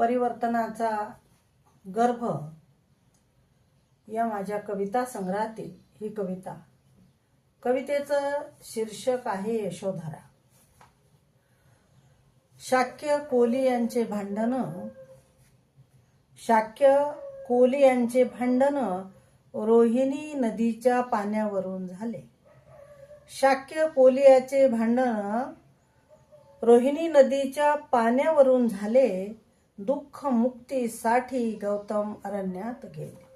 परिवर्तनाचा गर्भ या माझ्या कविता संग्रहातील ही कविता. कवितेचं शीर्षक आहे यशोधरा. शाक्य कोली यांचे भांडण शाक्य कोली यांचे भांडण रोहिणी नदीच्या पाण्यावरून झाले. शाक्य कोलियाचे भांडण रोहिणी नदीच्या पाण्यावरून झाले. दुःख मुक्तीसाठी गौतम अरण्यात गेले.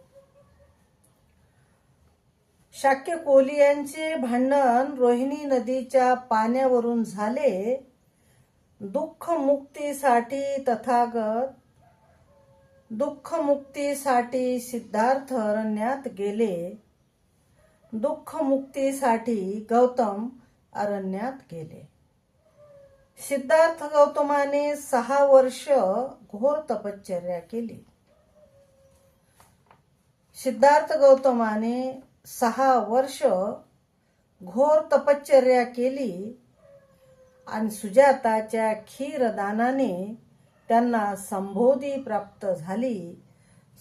शाक्य कोलियांचे भांडण रोहिणी नदीच्या पाण्यावरून झाले. दुःख मुक्तीसाठी तथागत दुःख मुक्तीसाठी सिद्धार्थ अरण्यात गेले. दुःख मुक्तीसाठी गौतम अरण्यात गेले. सिद्धार्थ गौतमाने सहा वर्ष घोर तपश्चर्या केली. सिद्धार्थ गौतमाने सहा वर्ष घोर तपश्चर्या केली आणि सुजाताच्या क्षीरदानाने त्यांना संबोधी प्राप्त झाली.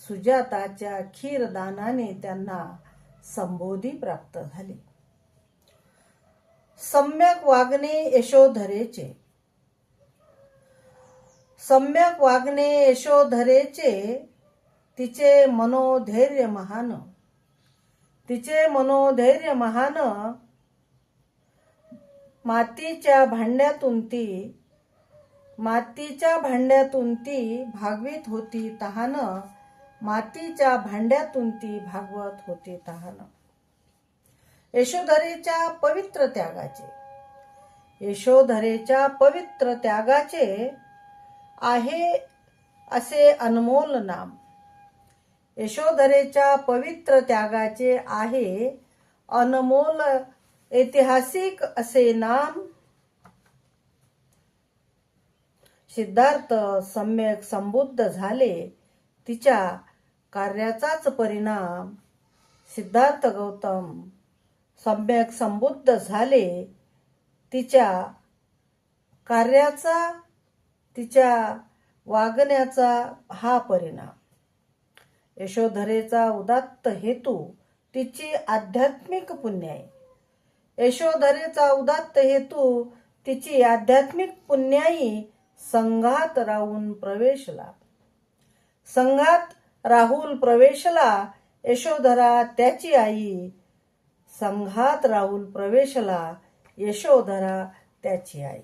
सुजाताच्या क्षीरदानाने त्यांना संबोधी प्राप्त झाली. सम्यक वागणे यशोधरेचे. सम्यक वागणे यशोधरेचे तिचे मनोधैर्य महान. तिचे मनोधैर्य महान. मातीच्या भांड्यातून ती मातीच्या भांड्यातून ती भागवीत होती तहान. मातीच्या भांड्यातून ती भागवत होती तहान. यशोधरेच्या पवित्र त्यागाचे. यशोधरेच्या पवित्र त्यागाचे आहे असे अनमोल नाम. यशोधरेच्या पवित्र त्यागाचे आहे अनमोल ऐतिहासिक असे नाम. सिद्धार्थ सम्यक संबुद्ध झाले तिच्या कार्याचाच परिणाम. सिद्धार्थ गौतम सम्यक संबुद्ध झाले तिच्या कार्याचा तिच्या वागण्याचा हा परिणाम. यशोधरेचा उदात्त हेतू तिची आध्यात्मिक पुण्य आहे. यशोधरेचा उदात्त हेतू तिची आध्यात्मिक पुण्याई संघात राहून प्रवेशला. संघात राहुल प्रवेशला यशोधरा त्याची आई संघात राहुल प्रवेशला यशोधरा त्याची आई.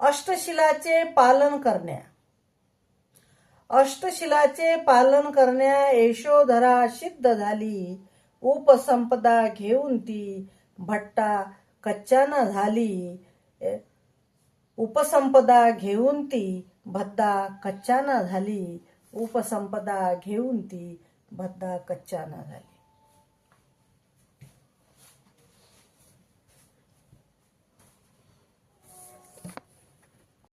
अष्टशिलाचे पालन करण्या. अष्टशिलाचे पालन करण्या यशोधरा सिद्ध झाली. उपसंपदा घेऊन ती भट्टा कच्च्याना झाली. उपसंपदा घेऊन ती भद्दा कच्च्याना झाली. उपसंपदा घेऊन ती भद्दा कच्च्याना झाली.